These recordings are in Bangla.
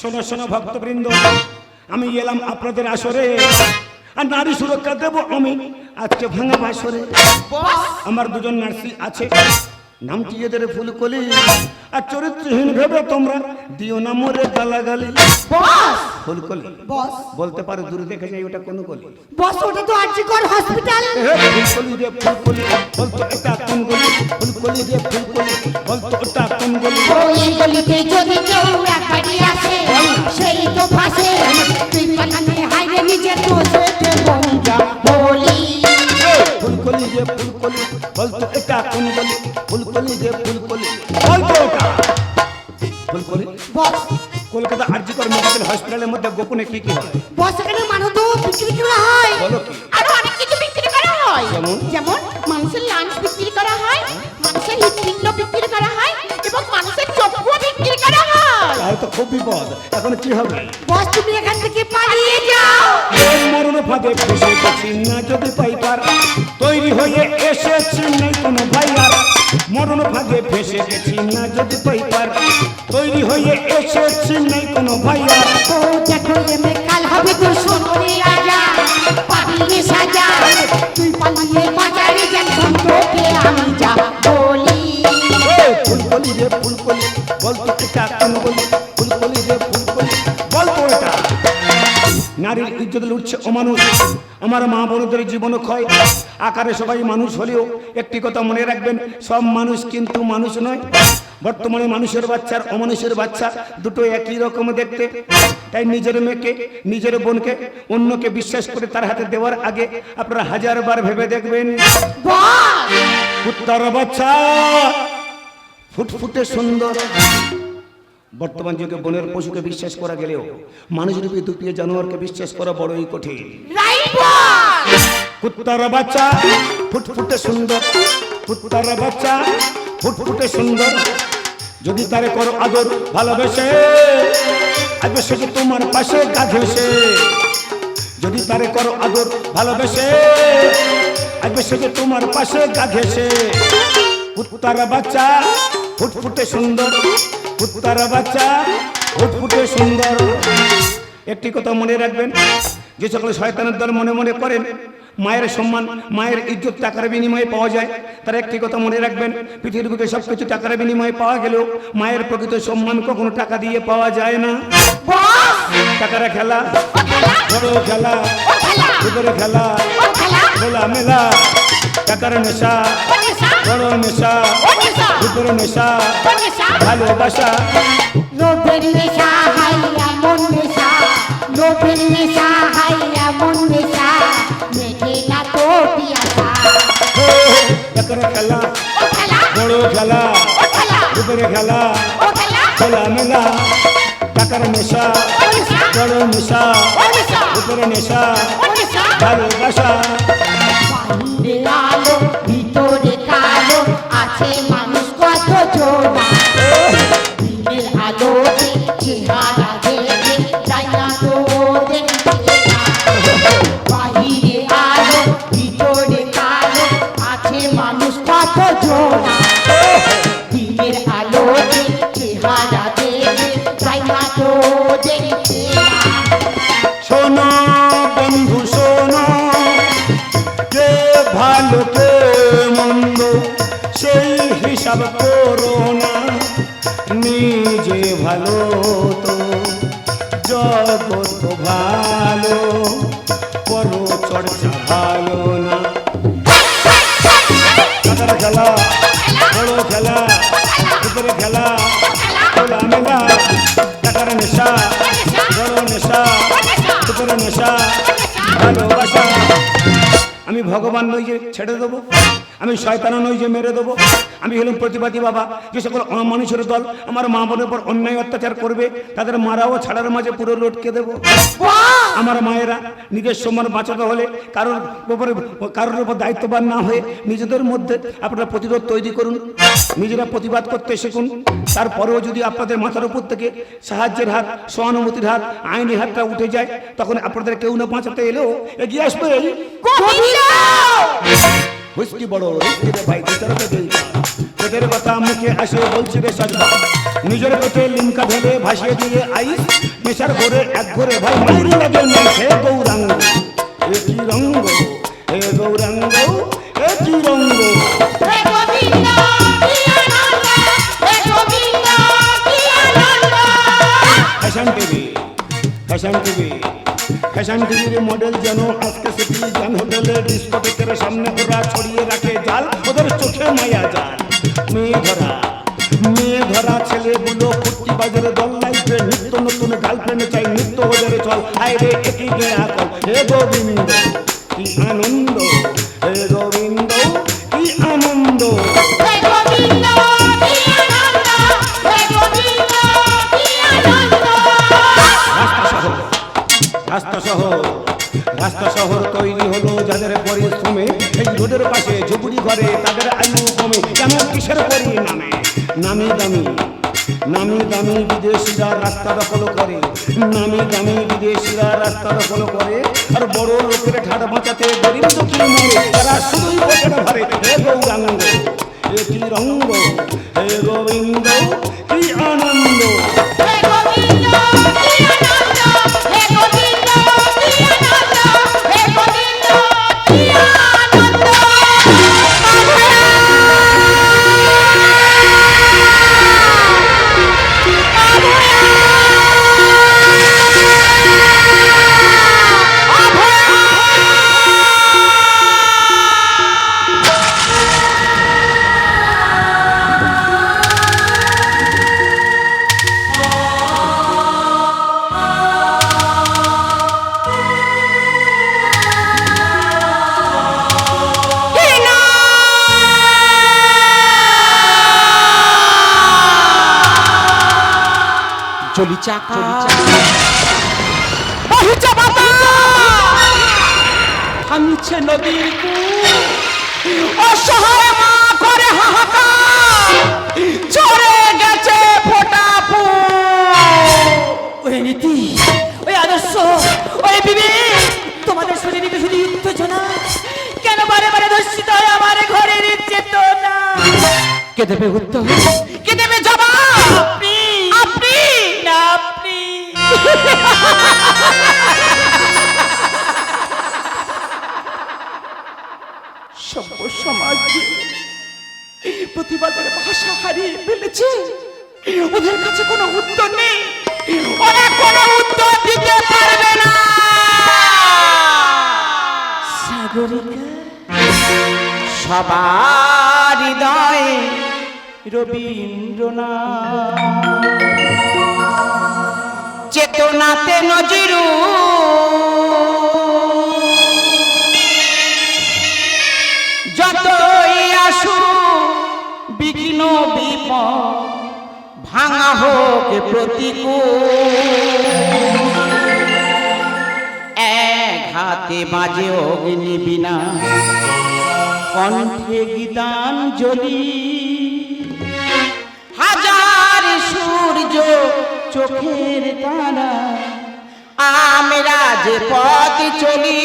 শোনো শোনো ভক্তবৃন্দ আমি এলাম আপনাদের আসরে। আর নারী সুরক্ষা দেব আমি আজকে ভাঙা আসরে আমার দুজন নার্সি আছে। নামটি এদের ফুলকলি আর চরিত্রহীন ভেবে তোমরা দিও না মোরে গালাগালি। বস! ফুলকলি বস। বলতে পারো দূরে দেখে যাই ওটা কোন কলি। বস ওটা তো আর্জিকর হসপিটাল। ফুলকলি রে ফুলকলি বলতো এটা কোন গলি? ফুলকলি রে ফুলকলি বলতো ওটা কোন গলি? ওই গলিতে যদি কেউ একবারই আসে সেই তো ফাঁসে। তুই পাঠানে হাইরে নিজে তো সেটে বলি রে ফুলকলি। বস। কলকাতা আরজিকর মেডিকেল হসপিটালের মধ্যে গোপনে কি কি হয়? বস এখানে মানুষ বিক্রি করা হয়। বলো কি? আরও অনেক কিছু বিক্রি করা হয়। যেমন? যেমন মানুষের লাঞ্চ বিক্রি করা হয় মানুষের হৃৎপিণ্ড বিক্রি করা হয় এবং মানুষের চপ্পু বিক্রি করা হয়। তাহলে তো খুব বিপদ। এখন কি হবে? বস তুমি এখান থেকে পালিয়ে যাও। মরণ ফাঁদে ফেসে গেছি না যদি পাইপার তৈরি হয়ে এসেছি নেই কোনো ভাইয়ার। মরণ ভাগে ফেসে গেছি না যদি পাইবার তৈরি হয়ে এসেছি নাই কোনো ভাইয়ার অমানুষ আমার মা বোনদের জীবন ক্ষয়। আকারে সবাই মানুষ হলেও একটি কথা মনে রাখবেন সব মানুষ কিন্তু মানুষ নয়। বর্তমানে মানুষের বাচ্চা আর অমানুষের বাচ্চা দুটো একই রকম দেখতে। তাই নিজের মেয়েকে নিজের বোনকে অন্যকে বিশ্বাস করে তার হাতে দেওয়ার আগে আপনারা হাজার বার ভেবে দেখবেন। বাচ্চা ফুটফুটে সুন্দর। বর্তমান যুগে বনের পশুকে বিশ্বাস করা গেলেও মানুষরূপী দুপিয়ে জানোয়ারকে বিশ্বাস করা বড়ই কঠিন। কুত্তার বাচ্চা ফুটফুটে সুন্দর, কুত্তার বাচ্চা ফুটফুটে সুন্দর। যদি তারে করো আদর, ভালোবেসে আসবে সে তোমার পাশে গাধেসে যদি তারে করো আদর, ভালোবেসে আসবে সে তোমার পাশে গাধেসে কুত্তার বাচ্চা ফুটফুটে সুন্দর কুত্তার বাচ্চা ফুটফুটে সুন্দর। একটি কথা মনে রাখবেন, যে সকল শয়তানের দল মনে মনে করেন, মায়ের সম্মান, মায়ের ইজ্জত টাকার বিনিময়ে পাওয়া যায়। তার একটি কথা মনে রাখবেন, পৃথিবীর বুকে সব কিছু টাকার বিনিময়ে পাওয়া গেলেও মায়ের প্রকৃত সম্মান কখনো টাকা দিয়ে পাওয়া যায় না। টাকার খেলা, বড় খেলা খেলা খোলা মেলা টাকার নেশা বড় নেশা ভিতরে নেশা ভালোবাসা। লোভের নেশা হাই এমন নেশা। লোভের নেশা হাই এমন নেশা। মেঘে না তো পিয়াসা। টাকার খেলা ও খেলা। বড় খেলা ও খেলা। ভিতরে খেলা ও খেলা। খোলা মেলা টাকার নেশা বড় নেশা ভিতরে নেশা। ভালোবাসা। বাইরে আলো ভিতরে আছে মানুষ ভগবান নই যে ছেড়ে দেবো আমি শয়তানা নই যে মেরে দেবো। আমি হলাম প্রতিবাদী বাবা যে সকল মানুষের দল আমার মা বোনের উপর অন্যায় অত্যাচার করবে তাদের মারাও ছাড়ার মাঝে পুরো লটকে দেবো। আমার মায়েরা নিজের সম্মান বাঁচাতে হলে কারোর উপরে কারোর উপর দায়িত্ববান না হয়ে নিজেদের মধ্যে আপনারা প্রতিরোধ তৈরি করুন নিজেরা প্রতিবাদ করতে শিখুন। তারপরেও যদি আপনাদের মাথার উপর থেকে সাহায্যের হাত সহানুভূতির হাত আইনি হাতটা উঠে যায় তখন আপনাদের কেউ না বাঁচাতে এলেও এগিয়ে আসবে হুস্কি বড় রে ভাই দেই পেটের কথা মুখে আসে বলছি রে সাজবা। নিজের পেটে লিমকা ঢেলে ভাসিয়ে দিয়ে আইস নেশার ঘরে এক ঘরে ভাই মাইরি লাগে হে গৌরাঙ্গ। এ কি রঙ্গ হে গৌরাঙ্গ এ কি রঙ্গ। হে Gobinda Fashion TV Fashion TV. Fashion টিভির মডেল যেন আজকে সেটি জ্ঞান হোটেলে ডিস্কোটেকের সামনে ওরা ছড়িয়ে রাখে জাল। ওদের চোখে মায়া যায় মেয়ে ধরা মেয়ে ধরা, ছেলেগুলো ফুর্তি বাজারে দল লাইফে, নিত্য নতুন গার্লফ্রেন্ড চাই, নিত্য বাজারে চল। আয় রে একই গেয়া কল। হে গোবিন্দ, কি আনন্দ। তৈরি হলো যাদের পরিশ্রমে এই রোডের পাশে ঝুপড়ি ঘরে তাদের আয়ু কমে কেন কিসের পরিণামে? নামি দামি নামি দামি বিদেশিরা রাস্তা দখল করে, নামি দামি বিদেশিরা রাস্তা দখল করে, আর বড় লোকের ঠাট বাঁচাতে গরিব দুঃখী মরে? তারা শুধুই পকেট ভরে। হে গৌরাঙ্গ, হে কি রঙ্গ হে গোবিন্দ, কি আনন্দ। চাকা। বহুচা বাবা! ভাঙছে নদীর অসহায় মা করে হাহাকার। চড়ে গেছে ফোটা ওই নীতি ওই আদর্শ ওই বিবেক তোমাদের শরীরে শুধু উত্তেজনা? কেন বারে বারে ধর্ষিত হয় আমার ঘরের চেতনা কে দেবে উত্তর? কে দেবে জবাব? প্রতিবাদের হারিয়ে কাছে কোনো উত্তর নেই। সবার হৃদয়ে রবীন্দ্রনাথ। চেতনাতে নজিরু। যতই আসু বিঘ্ন বিপদ, ভাঙা হোক প্রতিকূল। এক হাতে বাজে অগ্নি বিনা, কণ্ঠে গীতান গীতাঞ্জলি হাজার সূর্য চোখের তারা। আমরা যে পথ চলি।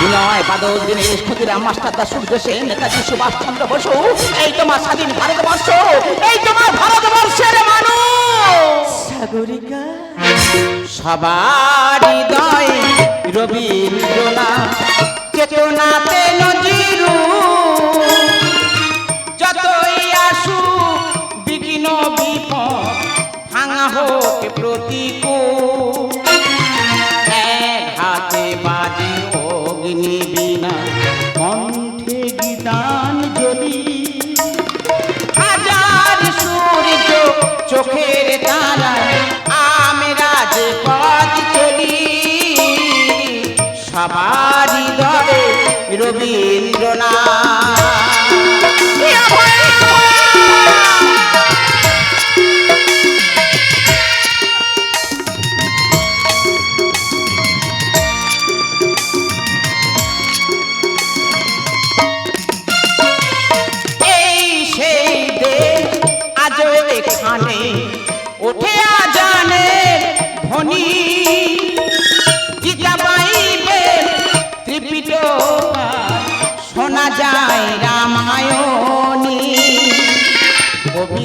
বিনয় বাদল দিনেশ ক্ষুদিরাম মাস্টার দাস সূর্য সেন নেতাজি সুভাষ চন্দ্র বসু এই তোমার স্বাধীন ভারতবর্ষ এই তোমার ভারতবর্ষের মানুষ। সাগরিকা। সবার হৃদয় রবীন্দ্রনাথ চেতনাতে সবার হৃদয়ে রবীন্দ্রনাথ।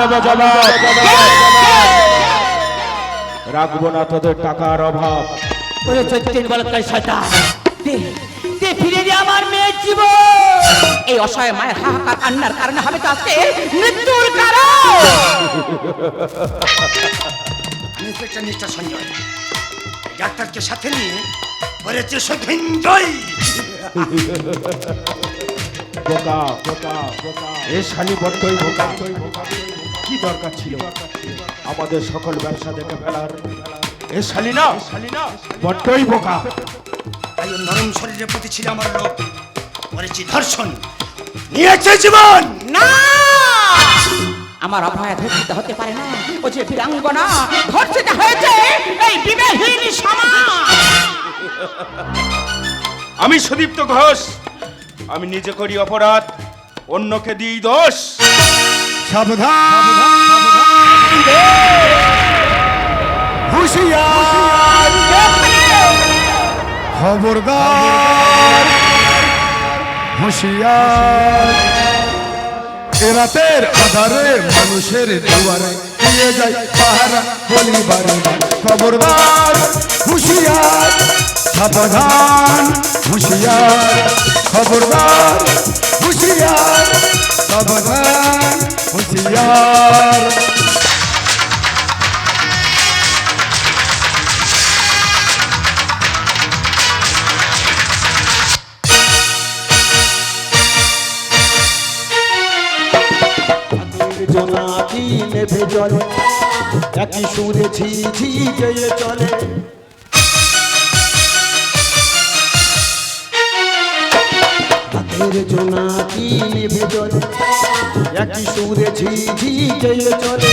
দেবো জবাব। রাখব না তোদের টাকার অভাব। ওরে শয়তান। দে দে ফিরে দে আমার মেয়ের জীবন। এই অসহায় মায়ের হাহাকার কান্নার কারণে হবে তো আজকে মৃত্যুর কারণ। ইন্সপেক্টর মিস্টার সঞ্জয় ডাক্তারকে সাথে নিয়ে করেছে শুধু বোকা বোকা বোকা। এ শালি বড্ডই বোকা। কি দরকার ছিল? আমাদের সকল ব্যবসা দেখে ফেলার। এ শালি না শালি বড্ডই বোকা। তাই নরম শরীরের প্রতি ছিল আমার লোক করেছি ধর্ষণ। নিয়েছে জীবন! না! আমার অভয়া ধর্ষিত হতে পারে না। ও যে বীরাঙ্গনা ধর্ষিত হয়েছে এই বিবাহীন সমাজ। আমি সুদীপ্ত ঘোষ আমি নিজে করি অপরাধ অন্যকে দিই দোষ। সাবধান। হুঁশিয়ার। খবরদার। হুঁশিয়ার। এ রাতের আধারে মানুষের দুয়ারে দিয়ে যায় পাহারা বলিবারে খবরদার। হুঁশিয়ার। সাবধান হুঁশিয়ার খবরদার হুঁশিয়ার সাবধান হুঁশিয়ার জোনাকি নেভে জলে একই সুরে ঝি ঝি গেয়ে চলে হাতের জোনাকি নেভে জলে? একই সুরে ঝি ঝি চলে।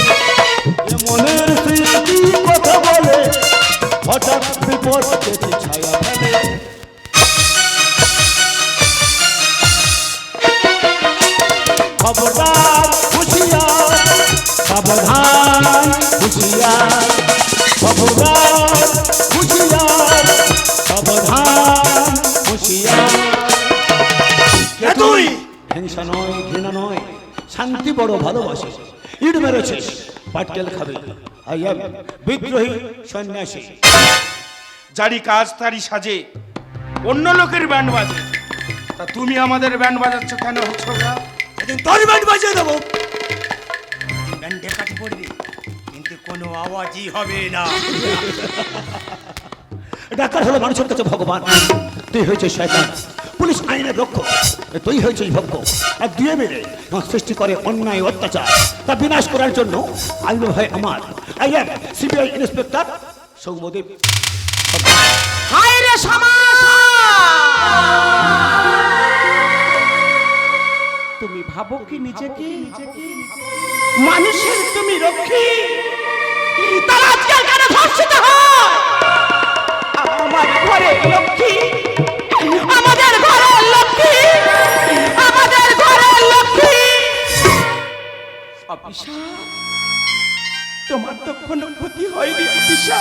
মনের স্মৃতি কথা বলে, হঠাৎ বিপদ ছায়া ফেলে। খবরদার সাবধান, হুঁশিয়ার। হিংসা নয় ঘৃণা নয় শান্তি বড় ভালোবাসে। ইট মেরেছিস পাটকেল খাবে। আই এম বিদ্রোহী সন্ন্যাসী। যারই কাজ তারই সাজে অন্য লোকের ব্যান্ড বাজে। তা তুমি আমাদের ব্যান্ড বাজাচ্ছ কেন হচ্ছ তোর ব্যান্ড বাজিয়ে দেবো। ব্যান্ডে কাটি পড়বি কিন্তু কোনো আওয়াজই হবে না। ডাক্তার হলো মানুষের কাছে ভগবান। তুই হয়েছে শয়তান। পুলিশ আইনের রক্ষক তুই হয়েছিস ভক্ত। আর দিয়ে মেরে সৃষ্টি করে অন্যায় অত্যাচার, তা বিনাশ করার জন্য আইন হয় আমার। I am CBI inspector Soumadeb তুমি ভাবো কি নিজেকে? মানুষের তুমি রক্ষী? আমার ঘরের লক্ষ্মী অপিসা তোমার তো কোনো ক্ষতি হয়নি অপিসা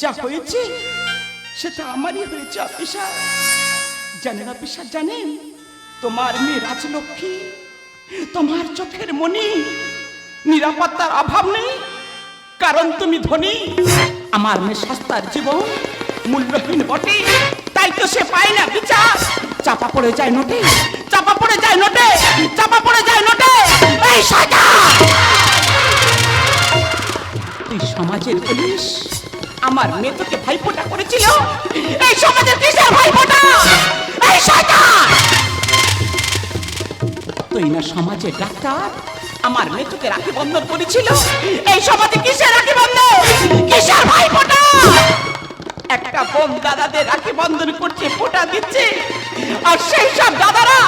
যা হয়েছে, সেটা আমারই হয়েছে জানেন? তোমার মেয়ে রাজলক্ষ্মী, তোমার চোখের মনি, নিরাপত্তার অভাব নেই, কারণ তুমি ধনী। আমার মেয়ে সস্তার জীবন মূল্যহীন বটে, তাই তো সে পায় না বিচার। চাপা পড়ে যায় নোটে, চাপা পড়ে যায় নোটে, চাপা পড়ে যায় নোটে। এই সাজা তুই সমাজের পুলিশ আমার মেয়ে তোকে ভাইফোঁটা করেছিল। এই সমাজের কিসের ভাইফোঁটা এই শয়তান! তুই না সমাজের ডাক্তার, আমার মেয়ে তোকে রাখি বন্ধন করেছিল। এই সমাজে কিসের রাখি বন্ধন কিসের ভাইফোঁটা একটা বোন দাদাদের রাখি বন্ধন করছে, ফোঁটা দিচ্ছে। আর সেই সব দাদারা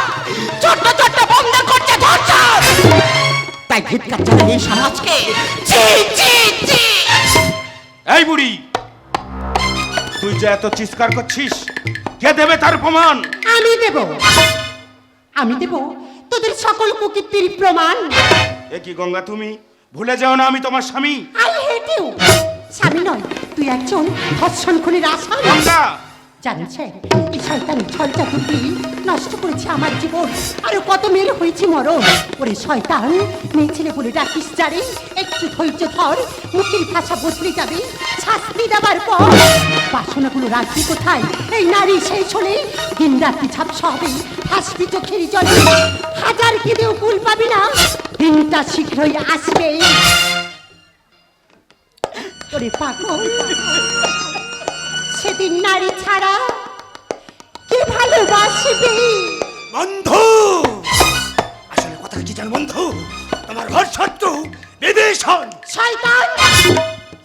ছোট্ট ছোট্ট বন্ধ করছে ধর্ষণ। তাই ধিৎকার জানাই এই সমাজকে। এই বুড়ি তুই যে এত চিৎকার করছিস কে দেবে তার প্রমাণ? আমি দেব। আমি দেব তোদের সকল কুকীর্তির প্রমাণ। এ কি গঙ্গা তুমি? ভুলে যাও না আমি তোমার স্বামী। I hate you. স্বামী নয় তুই একজন ধর্ষণ খুনির আসামি গঙ্গা! শয়তানি নষ্ট করেছে আমার জীবন। আরও কত মেয়ের হয়েছে মরণ? ওরে শয়তান, মেয়ে ছেলে বলে ডাকিস যারে। একটু ধৈর্য ধর, মুখের ভাষা যাবে। শাস্তি পর। বাসনাগুলো রাখবি কোথায়? এই নারী শেষ হলে দিন রাত্রি ঝাপসা হবে, হাসবি চোখের জলে। হাজার কেঁদেও কুল পাবি না, দিনটা শীঘ্রই আসবে। ওরে পাগল। সেদিন নারী ছাড়া কে ভালোবাসবে? বন্ধু! আসলে কথা কি জান বন্ধু? তোমার ঘর শত্রু বিভীষণ! শয়তান!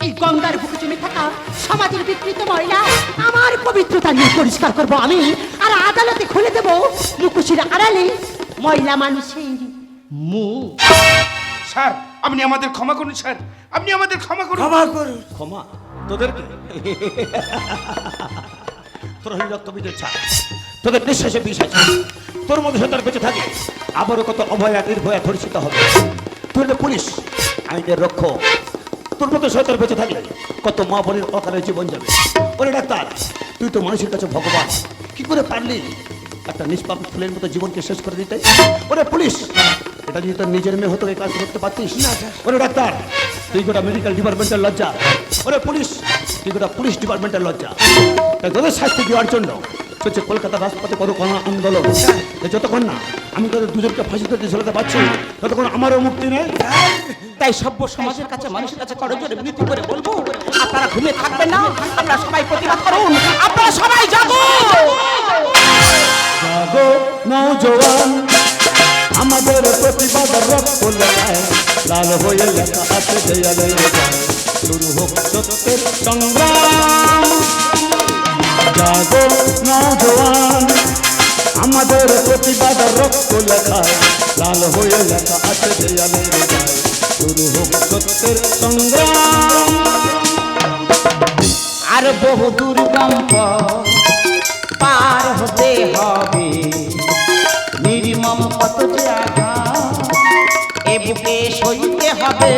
এই গঙ্গার বুকে জমে থাকা সমাজের বিকৃত ময়লা আমার পবিত্রতা নিয়ে পরিষ্কার করব আমি আর আদালতে খুলে দেব মুখোশির আড়ালে ময়লা মানুষের মুখ। স্যার আপনি আমাদের ক্ষমা করুন স্যার। আপনি আমাদের ক্ষমা করুন। ক্ষমা করুন। ক্ষমা? তোদেরকে? তোর হলি রক্তবীজের ছাড়। তোদের নিঃশ্বাসে বিষ আছে। তোর মধ্যে সন্তান বেঁচে থাকে। আবারও কত অভয়া নির্ভয়া ধর্ষিত হবে। তুই পুলিশ আইনের রক্ষক। তোর মতো সন্তান বেঁচে থাকলে কত মা বোনের অকালে জীবন যাবে। ওরে ডাক্তার তুই তো মানুষের কাছে ভগবান। কি করে পারলি একটা নিষ্পাপ ফুলের মতো জীবনকে শেষ করে দিতে? ওরে পুলিশ এটা যদি তোর নিজের মেয়ে হতো এই কাজ করতে পারতিস? না ওরে ডাক্তার তুই গোটা মেডিকেল ডিপার্টমেন্টের লজ্জা। ওরে পুলিশ তুই গোটা পুলিশ ডিপার্টমেন্টের লজ্জা। তাই তোদের শাস্তি দেওয়ার জন্য? চলছে কলকাতা রাজপথে কোনো কোনো আন্দোলন। যতক্ষণ না আমি তোদের দুজনকে ফাঁসিতে দিয়ে ঝুলাতে পারছি ততক্ষণ আমারও মুক্তি নেই। তাই সভ্য সমাজের কাছে মানুষের কাছে করজোরে বিনতি করে বলব আপনারা ঘুমিয়ে থাকবেন না আপনারা সবাই প্রতিবাদ করুন আপনারা সবাই জাগো! জাগো নৌজওয়ান আমাদের প্রতিবাদ রক্ত লাল হয়ে লেখা আছে দেয়ালে শুরু হোক সত্যের সংগ্রাম। জাগো আমাদের প্রতিবাদ রক্ত লাল হয়ে লেখা আছে দেয়ালে শুরু হোক সত্যের সংগ্রাম। আর বহু দুর্গম পার হতে হবে। বুকে সইতে হবে।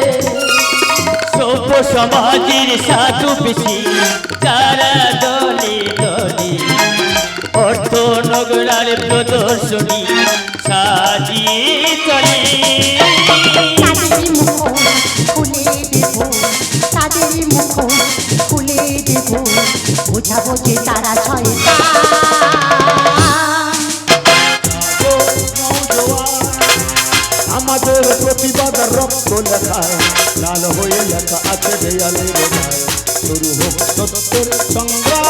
সভ্য সমাজের সাধু বেশি তারা দলে দলে অর্থ নগরার প্রদর্শনী সাজিয়ে চলে। বোঝাবো যে তারা শয়তান লেখায় লাল হয়ে লেখা আছে দেয়ালে রেখায় শুরু হোক সত্যের সংগ্রাম।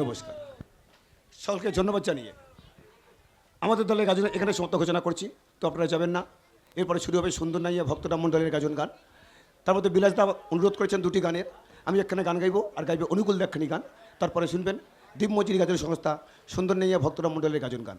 নমস্কার। সকলকে ধন্যবাদ জানিয়ে আমাদের দলের গাজন এখানে সমাপ্ত ঘোষণা করছি। তো আপনারা যাবেন না। এরপরে শুরু হবে সুন্দর নাইয়া ভক্তরাম মণ্ডলের গাজন গান। তার মধ্যে বিলাসদা অনুরোধ করেছেন দুটি গানের। আমি একখানে গান গাইবো, আর গাইবে অনুকূল একখানি গান। তারপরে শুনবেন দীপ মজুরি গাজন সংস্থা সুন্দর নেইয়া ভক্তরাম মণ্ডলের গাজন গান।